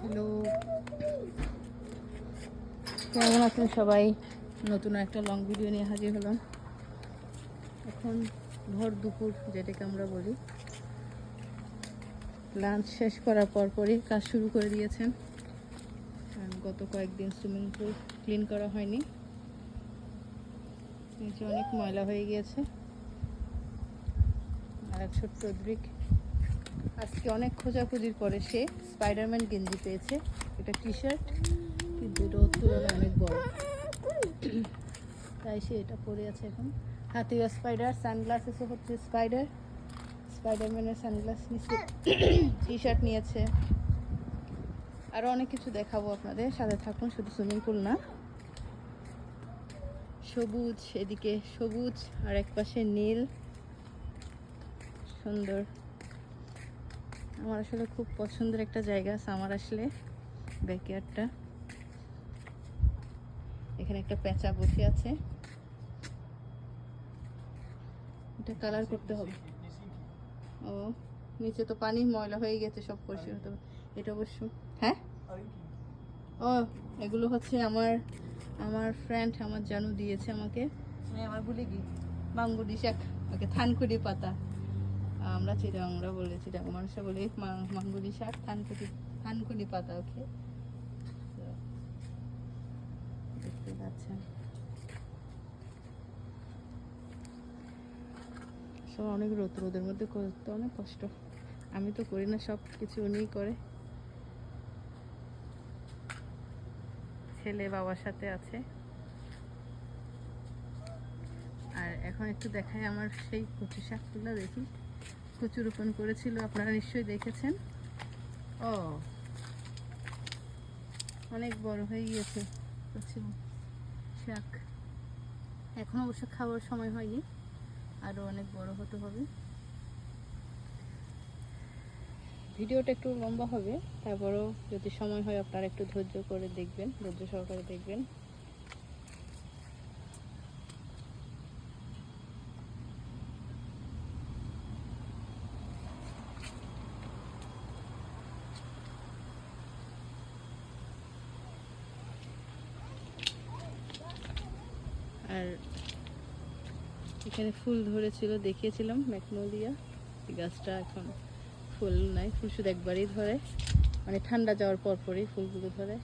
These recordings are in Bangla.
হ্যালো। কেমন আছেন সবাই? নতুন একটা লং ভিডিও নিয়ে হাজির হলাম। এখন ভোর দুপুর, যেটাকে আমরা বলি। লাঞ্চ শেষ করার পর পরই কাজ শুরু করে দিয়েছেন। গত কয়েকদিন সুইমিং পুল ক্লিন করা হয়নি। নিচে অনেক ময়লা হয়ে গিয়েছে। আর এক ছোট্ট উদ্রিক আজকে অনেক খোঁজাখুঁজির পরে সে স্পাইডারম্যান গেঞ্জি পেয়েছে। এটা টি শার্ট কিন্তু এটা ওর তুলনায় অনেক বড়। তাই সে এটা পরে আছে এখন। হাতিও স্পাইডার সানগ্লাসেসও হচ্ছে স্পাইডার স্পাইডারম্যানের সানগ্লাস নিচে টি শার্ট নিয়েছে। আরও অনেক কিছু দেখাবো আপনাদের। সাথে থাকুন, শুধু সুইমিং পুল না। সবুজ, এদিকে সবুজ, আর এক পাশে নীল। সুন্দর। আমার আসলে খুব পছন্দের একটা জায়গা সামার আসলে ব্যাকয়ার্ডটা এখানে একটা পেঁচা বসে আছে। এটা কালার করতে হবে। ও নিচে তো পানি ময়লা হয়ে গেছে সব পরিষ্কার হতে হবে। এটা অবশ্য হ্যাঁ? ও এগুলো হচ্ছে আমার আমার ফ্রেন্ড আমার জানু দিয়েছে আমাকে। আমি আমার ভুলে গিয়ে মাঙ্গুডি শাক ওকে থানকুড়ি পাতা। আমরা চিরাংরা বলে চিরাং মানুষরা বলে, মা- মাঙ্গুরি শাক থানকুনি থানকুনি পাতা, ওকে? দেখতে পাচ্ছেন। সব অনেক রোদ রোদের মধ্যে করতে অনেক কষ্ট। আমি তো করি না, সব কিছু উনিই করে। ছেলে বাবার সাথে আছে। আর এখন একটু দেখাই আমার সেই কচু শাকগুলো দেখি। কচু রোপণ করেছিল, আপনারা নিশ্চয়ই দেখেছেন। ও, অনেক বড় হয়ে গিয়েছে কচু শাক। এখন অবশ্য খাওয়ার সময় হয়নি, আরও অনেক বড় হতে হবে। ভিডিওটা একটু লম্বা হবে, তারপরেও যদি সময় হয় আপনারা একটু ধৈর্য করে দেখবেন, ধৈর্য সহকারে দেখবেন। আর এখানে ফুল ধরেছিল, দেখিয়েছিলাম ম্যাকনোলিয়া গাছটা এখন ফুল নাই, ফুল শুধু একবারই ধরে। মানে ঠান্ডা যাওয়ার পর পরই ফুলগুলো ধরে।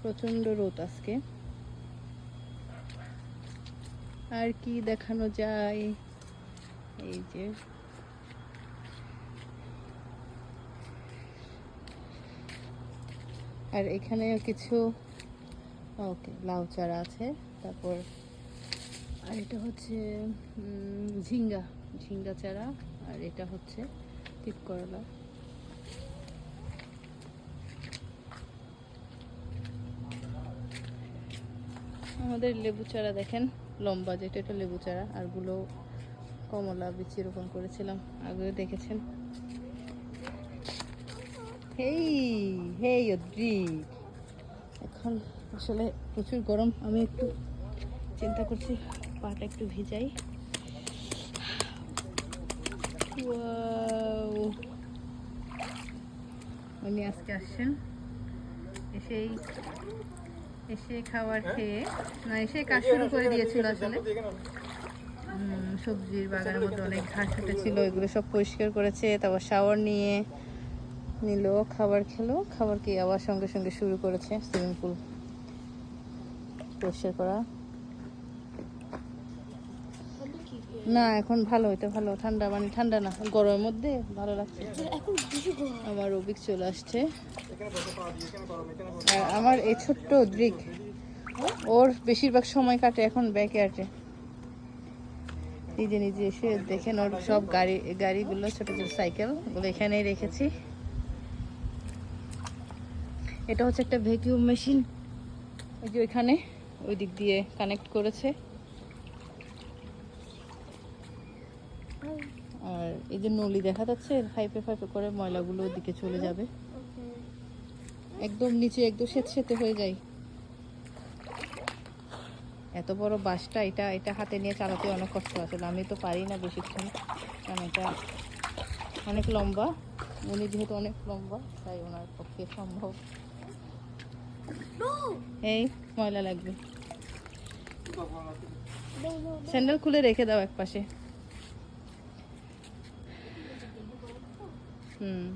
প্রচণ্ড রোদ আজকে। আর কি দেখানো যায়? এই যে আর এখানে কিছু ওকে লাউ চারা আছে। তারপর আর এটা হচ্ছে ঝিঙ্গা ঝিঙ্গা চারা। আর এটা হচ্ছে তিত করলা আমাদের লেবু চারা দেখেন, লম্বা যেটা এটা লেবু চারা। আরগুলো কমলা বিচি রোপণ করেছিলাম আগে দেখেছেন। হেই হেই অদ্রিক এখন আসলে প্রচুর গরম আমি একটু চিন্তা করছি পাটা একটু ভিজাই। উনি আজকে আসছেন এসেই এসে খাবার খেয়ে না এসে কাজ শুরু করে দিয়েছিল আসলে। সবজির বাগানের মধ্যে অনেক ঘাস উঠেছিল এগুলো সব পরিষ্কার করেছে তারপর শাওয়ার নিয়ে নিল, খাবার খেলো, খাবার খেয়ে আবার সঙ্গে সঙ্গে শুরু করেছে সুইমিং পুল। পরিষ্কার করা। না, এখন ভালো, এটা ভালো। ঠান্ডা মানে ঠান্ডা না, গরমের মধ্যে ভালো লাগছে। আমার অভিক চলে আসছে। আর আমার এই ছোট্ট ড্রিক ওর বেশিরভাগ সময় কাটে এখন ব্যাকে আটে নিজে নিজে এসে দেখেন ওর সব গাড়ি, গাড়িগুলো, ছোট ছোট সাইকেল ওগুলো এখানেই রেখেছি। এটা হচ্ছে একটা ভ্যাকিউম মেশিন ওই যে ওইখানে ওই দিক দিয়ে কানেক্ট করেছে। আর এই যে নলি দেখা যাচ্ছে ফাইপে ফাইপে করে ময়লাগুলো ওদিকে চলে যাবে। একদম নিচে, একদম সেত সেতে হয়ে যায়। এত বড় বাসটা, এটা এটা হাতে নিয়ে চালাতে অনেক কষ্ট আসলে। আমি তো পারি না বেশিক্ষণ, কারণ এটা অনেক লম্বা। উনি যেহেতু অনেক লম্বা, তাই ওনার পক্ষে সম্ভব। এই, ময়লা লাগবে। স্যান্ডেল খুলে রেখে দাও এক পাশে। হুম।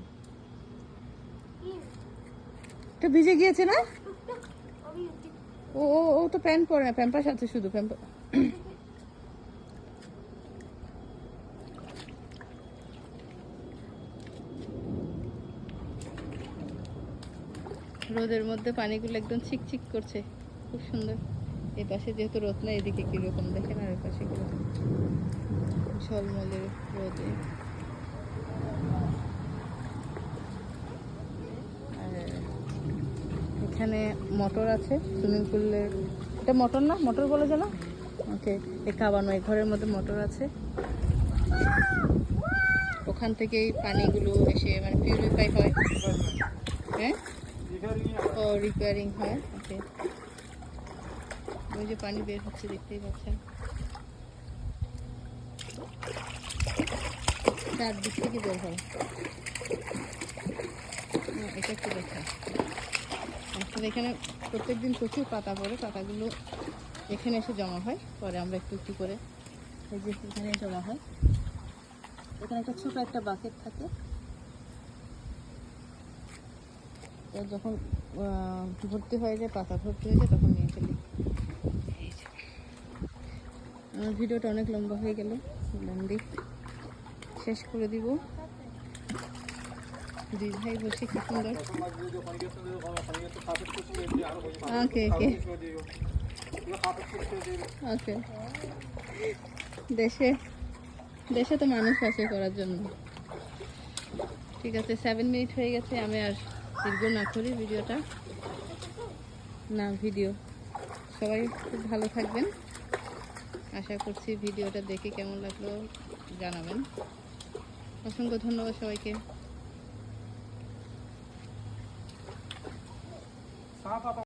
তো ভিজে গিয়েছে না? ও ও তো প্যান্ট পরে না প্যাম্পাস আছে শুধু প্যাম্পা রোদের মধ্যে পানিগুলো একদম চিকচিক করছে। খুব সুন্দর। এই পাশে যেহেতু রোদ না, এদিকে কীরকম দেখেন আর এই পাশে কীরকম। ঝলমলে রোদে। এখানে মটর আছে, সুইমিং পুলের। এটা মোটর না? মটর বলে যেন? ওকে, এই কাবানো এই ঘরের মধ্যে মটর আছে। ওখান থেকেই পানিগুলো এসে মানে পিউরিফাই হয়। হ্যাঁ? ও রিপেয়ারিং হয় ওকে ওই যে পানি বের হচ্ছে, দেখতেই পাচ্ছেন। চারদিক থেকে বের হয়। এটা একটু দেখা। আসলে এখানে প্রত্যেকদিন প্রচুর পাতা পড়ে, পাতাগুলো এখানে এসে জমা হয়, পরে আমরা একটু একটু করে এই যে এখানে জমা হয়। এখানে একটা ছোট একটা বাকেট থাকে তো যখন ভর্তি হয়ে যায়, পাতা ভর্তি হয়ে যায়, তখন নিয়ে। আমার ভিডিওটা অনেক লম্বা হয়ে গেল। লম্বি। শেষ করে দিব। দুই ভাই বসে কি সুন্দর। ওকে ওকে ওকে দেশে দেশে তো মানুষ আছে করার জন্য। ঠিক আছে সেভেন মিনিট হয়ে গেছে, আমি আর দীর্ঘ না করি ভিডিওটা। না, ভিডিও। সবাই খুব ভালো থাকবেন। আশা করছি ভিডিওটা দেখে কেমন লাগল জানাবেন। অসংখ্য ধন্যবাদ সবাইকে।